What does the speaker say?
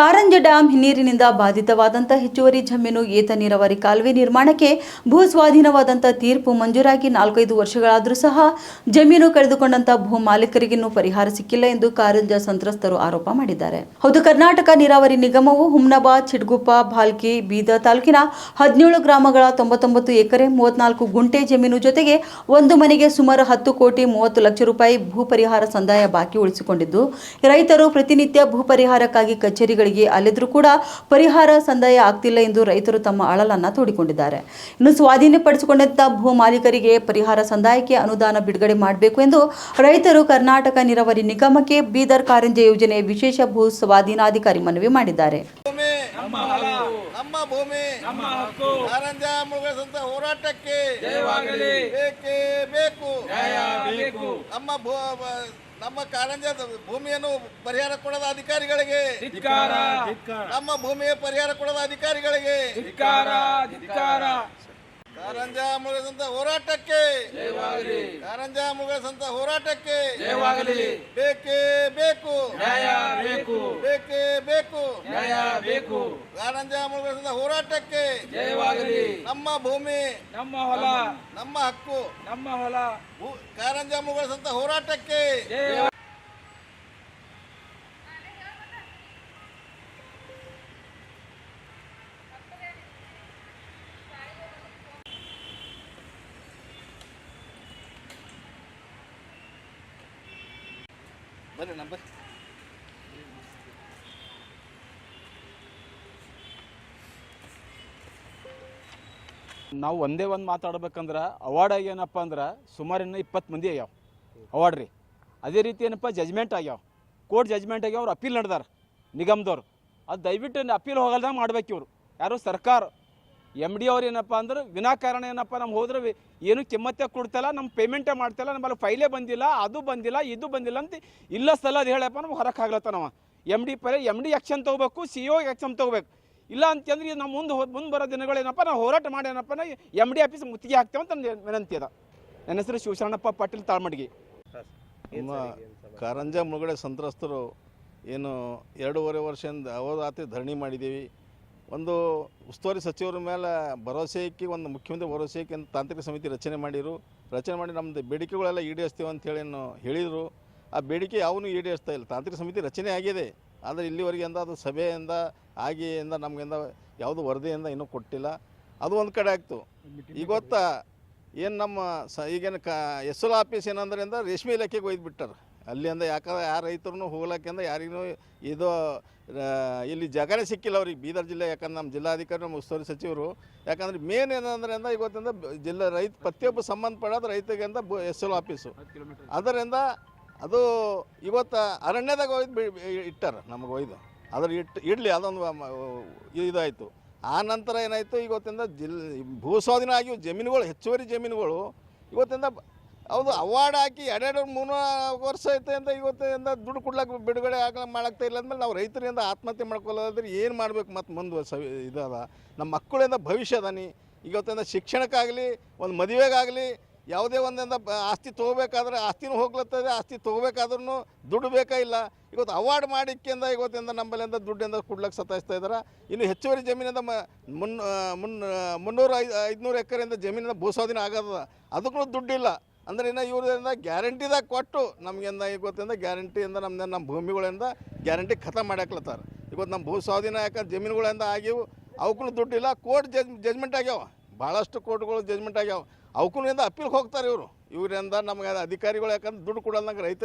Karanja dam ಹಿನ್ನೀರಿನಿಂದ ಬಾಧಿತವಾದಂಥ ಹೆಚ್ಚುವರಿ ಜಮೀನು ಏತ ನೀರಾವರಿ ಕಾಲುವೆ ನಿರ್ಮಾಣಕ್ಕೆ ಭೂ ಸ್ವಾಧೀನವಾದಂಥ ತೀರ್ಪು ಮಂಜೂರಾಗಿ ನಾಲ್ಕೈದು ವರ್ಷಗಳಾದರೂ ಸಹ ಜಮೀನು ಕಳೆದುಕೊಂಡಂಥ ಭೂ ಮಾಲೀಕರಿಗಿನ್ನೂ ಪರಿಹಾರ ಸಿಕ್ಕಿಲ್ಲ ಎಂದು ಕಾರಂಜ ಸಂತ್ರಸ್ತರು ಆರೋಪ ಮಾಡಿದ್ದಾರೆ. ಹೌದು, ಕರ್ನಾಟಕ ನೀರಾವರಿ ನಿಗಮವು ಹುಮ್ನಾಬಾದ್, ಚಿಡ್ಗುಪ್ಪ, ಭಾಲ್ಕಿ, ಬೀದರ್ ತಾಲೂಕಿನ ಹದಿನೇಳು ಗ್ರಾಮಗಳ ತೊಂಬತ್ತೊಂಬತ್ತು ಎಕರೆ ಮೂವತ್ನಾಲ್ಕು ಗುಂಟೆ ಜಮೀನು ಜೊತೆಗೆ ಒಂದು ಮನೆಗೆ ಸುಮಾರು ಹತ್ತು ಕೋಟಿ ಮೂವತ್ತು ಲಕ್ಷ ರೂಪಾಯಿ ಭೂ ಪರಿಹಾರ ಸಂದಾಯ ಬಾಕಿ ಉಳಿಸಿಕೊಂಡಿದ್ದು, ರೈತರು ಪ್ರತಿನಿತ್ಯ ಭೂ ಪರಿಹಾರಕ್ಕಾಗಿ ಕಚೇರಿಗಳಿಗೆ ಅಲೆದರೂ ಕೂಡ ಪರಿಹಾರ ಸಂದಾಯ ಆಗ್ತಿಲ್ಲ ಎಂದು ರೈತರು ತಮ್ಮ ಅಳಲನ್ನು ತೋಡಿಕೊಂಡಿದ್ದಾರೆ. ಇನ್ನು ಸ್ವಾಧೀನಪಡಿಸಿಕೊಂಡಂತಹ ಭೂ ಮಾಲೀಕರಿಗೆ ಪರಿಹಾರ ಸಂದಾಯಕ್ಕೆ ಅನುದಾನ ಬಿಡುಗಡೆ ಮಾಡಬೇಕು ಎಂದು ರೈತರು ಕರ್ನಾಟಕ ನೀರಾವರಿ ನಿಗಮಕ್ಕೆ ಬೀದರ್ ಕಾರಂಜಿ ಯೋಜನೆ ವಿಶೇಷ ಭೂ ಸ್ವಾಧೀನಾಧಿಕಾರಿ ಮನವಿ ಮಾಡಿದ್ದಾರೆ. ಭೂಮಿ ನಮ್ಮ ಭೂಮಿ. ನಮ್ಮ ಹಕ್ಕು. ಕಾರಂಜ ಮುಳುಗಿಸಂತ ಹೋರಾಟಕ್ಕೆ ಜಯವಾಗಲಿ. ಬೇಕೇ ಬೇಕು? ನ್ಯಾಯ ಬೇಕು. ನಮ್ಮ ಭೂ ನಮ್ಮ ಕಾರಂಜ ಭೂಮಿಯನ್ನು ಪರಿಹಾರ ಕೊಡದ ಅಧಿಕಾರಿಗಳಿಗೆ. ಧಿಕ್ಕಾರ. ನಮ್ಮ ಭೂಮಿಯ ಪರಿಹಾರ ಕೊಡದ ಅಧಿಕಾರಿಗಳಿಗೆ. ಧಿಕ್ಕಾರ. ಧಿಕ್ಕಾರ. ಕಾರಂಜ ಮುಳುಗಿಸಂತ ಹೋರಾಟಕ್ಕೆ. ಜಯವಾಗಲಿ. ಕಾರಂಜ ಮುಳುಗಿಸಂತ ಹೋರಾಟಕ್ಕೆ. ಜಯವಾಗಲಿ ಬೇಕೇ ಬೇಕು ನ್ಯಾಯ ಬೇಕು ಬೇಕೇ ಬೇಕು ನ್ಯಾಯ ಬೇಕು ಕಾರಂಜ ಮುಳುಗಿಸಂತ ಹೋರಾಟಕ್ಕೆ ಜಯವಾಗಲಿ. ನಮ್ಮ ಭೂಮಿ ನಮ್ಮ ಹೊಲ ನಮ್ಮ ಹಕ್ಕು ನಮ್ಮ ಹೊಲ. ಭೂ- ಕಾರಂಜ ಮುಳುಗಿಸಂತ ಹೋರಾಟಕ್ಕೆ. ಬನ್ನಿ ಬರ್ರಿ ನಂಬರ್ ನಾವು ಒಂದೇ ಒಂದು ಮಾತಾಡ್ಬೇಕಂದ್ರೆ ಅವಾರ್ಡ್ ಏನಪ್ಪ ಅಂದ್ರೆ ಸುಮಾರು ಇನ್ನು ಇಪ್ಪತ್ತು ಮಂದಿ ಆಗ್ಯಾವ. ಅವಾರ್ಡ್ ರೀ. ಅದೇ ರೀತಿ ಏನಪ್ಪ ಜಜ್ಮೆಂಟ್ ಆಗ್ಯಾವ. ಕೋರ್ಟ್ ಜಜ್ಮೆಂಟ್ ಆಗ್ಯಾವ, ಅವ್ರು ಅಪೀಲ್ ನಡೆದಾರ, ನಿಗಮದವ್ರು. ಅದು ದಯವಿಟ್ಟು ಅಪೀಲ್ ಹೋಗಲ್ದಂಗೆ ಮಾಡ್ಬೇಕು ಇವರು. ಯಾರು ಸರ್ಕಾರ. ಎಂ ಡಿ ಅವ್ರು ಏನಪ್ಪ ಅಂದ್ರೆ ವಿನಾಕಾರಣ ಏನಪ್ಪ ನಮ್ಮ ಹೋದ್ರೆ ಏನು ಕಿಮ್ಮತ್ತೆ ಕೊಡ್ತಲ್ಲ ನಮ್ಮ ಪೇಮೆಂಟೇ ಮಾಡ್ತಲ್ಲ, ನಮ್ಮಲ್ಲಿ ಫೈಲೇ ಬಂದಿಲ್ಲ, ಅದು ಬಂದಿಲ್ಲ, ಇದು ಬಂದಿಲ್ಲ ಅಂತ ಇಲ್ಲ ಸಲ ಅದು ಹೇಳಪ್ಪ ನಮ್ಗೆ ಹೊರಕ್ಕೆ ನಾವು ಎಂ ಡಿ ಪರ ಎಂ ಡಿ ಆ್ಯಕ್ಷನ್ ತೊಗೋಬೇಕು ಸಿ ಒ ಆ್ಯಕ್ಷನ್ ತೊಗೋಬೇಕು. ಇಲ್ಲ ಅಂತಂದ್ರೆ ಇದು ನಾವು ಮುಂದೆ ಮುಂದೆ ಬರೋ ದಿನಗಳೇನಪ್ಪ ನಾವು ಹೋರಾಟ ಮಾಡಿ ಏನಪ್ಪ ನಾ ಎಂ ಡಿ ಆಫೀಸ್ ಮುತ್ತಿಗೆ ಹಾಕ್ತೇವೆ ಅಂತ ನನ್ನ ವಿನಂತಿ ಅದ. ನನ್ನ ಹೆಸರು ಶಿವಶರಣಪ್ಪ ಪಾಟೀಲ್ ತಾಳ್ಮಡ್ಗಿ. ನಮ್ಮ ಕಾರಂಜ ಮುಳುಗಡೆ ಸಂತ್ರಸ್ತರು ಏನು ಎರಡೂವರೆ ವರ್ಷದಿಂದ ಅವರಾತ್ರಿ ಧರಣಿ ಮಾಡಿದ್ದೀವಿ. ಒಂದು ಉಸ್ತುವಾರಿ ಸಚಿವರ ಮೇಲೆ ಭರವಸೆ ಇಕ್ಕಿ ಒಂದು ಮುಖ್ಯಮಂತ್ರಿ ಭರವಸೆ ಇಕ್ಕಿ ಒಂದು ತಾಂತ್ರಿಕ ಸಮಿತಿ ರಚನೆ ಮಾಡಿರು. ರಚನೆ ಮಾಡಿ ನಮ್ಮದು ಬೇಡಿಕೆಗಳೆಲ್ಲ ಈಡೇರಿಸ್ತೇವೆ ಅಂತೇಳಿ ಏನು ಹೇಳಿದರು. ಆ ಬೇಡಿಕೆ ಯಾವನು ಈಡೇರಿಸ್ತಾ ಇಲ್ಲ. ತಾಂತ್ರಿಕ ಸಮಿತಿ ರಚನೆ ಆಗಿದೆ. ಆದರೆ ಇಲ್ಲಿವರೆಗೆ ಎಂದ ಅದು ಸಭೆಯಿಂದ ಆಗಿಯಿಂದ ನಮಗಿಂದ ಯಾವುದು ವರದಿಯಿಂದ ಇನ್ನೂ ಕೊಟ್ಟಿಲ್ಲ. ಅದು ಒಂದು ಕಡೆ ಆಗ್ತು. ಈಗ ಗೊತ್ತಾ ಏನು ನಮ್ಮ ಸ ಈಗೇನು ಕ ಎಸ್ ಎಲ್ ಆಫೀಸ್ ಏನಂದ್ರೆ ಅಂದ್ರೆ ರೇಷ್ಮೆ ಇಲಾಖೆಗೆ ಒಯ್ದು ಬಿಟ್ಟಾರೆ ಅಲ್ಲಿಂದ ಯಾಕಂದ್ರೆ ಯಾರು ರೈತರು ಹೋಗ್ಲಕ್ಕಿಂದ ಯಾರಿಗೂ ಇದು ಇಲ್ಲಿ ಜಾಗನೇ ಸಿಕ್ಕಿಲ್ಲ ಅವ್ರಿಗೆ. ಬೀದರ್ ಜಿಲ್ಲೆ ಯಾಕಂದ್ರೆ ನಮ್ಮ ಜಿಲ್ಲಾಧಿಕಾರಿ ನಮ್ಮ ಉಸ್ತುವಾರಿ ಸಚಿವರು. ಯಾಕಂದ್ರೆ ಮೇನ್ ಏನಂದ್ರೆ ಅಂದ್ರೆ ಇವತ್ತಿಂದ ಜಿಲ್ಲಾ ರೈತ ಪ್ರತಿಯೊಬ್ಬ ಸಂಬಂಧಪಡೋದು ರೈತಗೆ ಅಂತ ಎಸ್ ಎಲ್ ಆಫೀಸು ಅದರಿಂದ ಅದು ಇವತ್ತು ಅರಣ್ಯದಾಗ ಒಯ್ದು ಇಟ್ಟಾರ ನಮಗೆ ಒಯ್ದು. ಅದ್ರ ಇಟ್ಟು ಇಡಲಿ ಅದೊಂದು ಇದಾಯಿತು. ಆ ನಂತರ ಏನಾಯಿತು, ಇವತ್ತಿಂದ ಜಿಲ್ ಭೂ ಸ್ವಾಧೀನ ಆಗಿ ಜಮೀನುಗಳು, ಹೆಚ್ಚುವರಿ ಜಮೀನುಗಳು ಇವತ್ತಿಂದ ಹೌದು, ಅವಾರ್ಡ್ ಹಾಕಿ ಎರಡೆರಡು ಮೂರು ವರ್ಷ ಐತೆ ಅಂತ ಇವತ್ತಿಂದ ದುಡ್ಡು ಕೊಡ್ಲಕ್ಕೆ ಬಿಡುಗಡೆ ಆಗಲ್ಲ ಮಾಡಾಕ್ತಾ ಇಲ್ಲ ಅಂದಮೇಲೆ ನಾವು ರೈತರಿಂದ ಆತ್ಮಹತ್ಯೆ ಮಾಡ್ಕೊಳ್ಳೋದಾದ್ರೆ ಏನು ಮಾಡ್ಬೇಕು ಮತ್ತು ಮುಂದೆ ಸವಿ ನಮ್ಮ ಮಕ್ಕಳಿಂದ ಭವಿಷ್ಯದಾನಿ. ಇವತ್ತಿಂದ ಶಿಕ್ಷಣಕ್ಕಾಗಲಿ, ಒಂದು ಮದುವೆಗಾಗಲಿ ಯಾವುದೇ ಒಂದಿಂದ ಆಸ್ತಿ ತೊಗೋಬೇಕಾದ್ರೆ ಆಸ್ತಿನೂ ಹೋಗ್ಲತ್ತದೆ, ಆಸ್ತಿ ತೊಗೋಬೇಕಾದ್ರೂ ದುಡ್ಡು ಬೇಕಾ ಇಲ್ಲ? ಇವತ್ತು ಅವಾರ್ಡ್ ಮಾಡಿಕ್ಕಿಂದ ಇವತ್ತಿಂದ ನಮ್ಮಲ್ಲಿಂದ ದುಡ್ಡಿಂದ ಕೊಡ್ಲಕ್ಕೆ ಸತಾಯಿಸ್ತಾ ಇದ್ದಾರೆ? ಇನ್ನು ಹೆಚ್ಚುವರಿ ಜಮೀನಿಂದ ಮ, ಮುನ್ ಮುನ್ನ ಮುನ್ನೂರು ಐದು, ಐದುನೂರು ಎಕರೆಯಿಂದ ಜಮೀನಿಂದ ಭೂಸ್ವಾಧೀನ ಆಗದ, ಅದಕ್ಕೂ ದುಡ್ಡಿಲ್ಲ. ಅಂದ್ರೆ ಇನ್ನು ಇವರಿಂದ ಗ್ಯಾರಂಟಿದಾಗ ಕೊಟ್ಟು ನಮಗಿಂದ ಇವತ್ತಿಂದ ಗ್ಯಾರಂಟಿಯಿಂದ ನಮ್ದು ನಮ್ಮ ಭೂಮಿಗಳಿಂದ ಗ್ಯಾರಂಟಿ ಖತಮ್ ಮಾಡ್ಯಾಕ್ಲತ್ತಾರ ಇವತ್ತು ನಮ್ಮ ಭೂ ಸ್ವಾಧೀನ ಯಾಕಂದ್ರೆ ಜಮೀನುಗಳಿಂದ ಆಗಿವು ಅವಕ್ಕೂ ದುಡ್ಡಿಲ್ಲ, ಕೋರ್ಟ್ ಜಜ್, ಜಜ್ಮೆಂಟ್ ಆಗ್ಯಾವ. ಭಾಳಷ್ಟು ಕೋರ್ಟ್ಗಳು ಜಜ್ಮೆಂಟ್ ಆಗ್ಯಾವ. ಅವಕ್ಕೂ ಅಪೀಲ್ಗೆ ಹೋಗ್ತಾರೆ ಇವರು. ಇವರಿಂದ ನಮಗೆ ಅಧಿಕಾರಿಗಳು ಯಾಕಂದ್ರೆ ದುಡ್ಡು ಕೊಡಲ್ದಂಗೆ ರೈತರು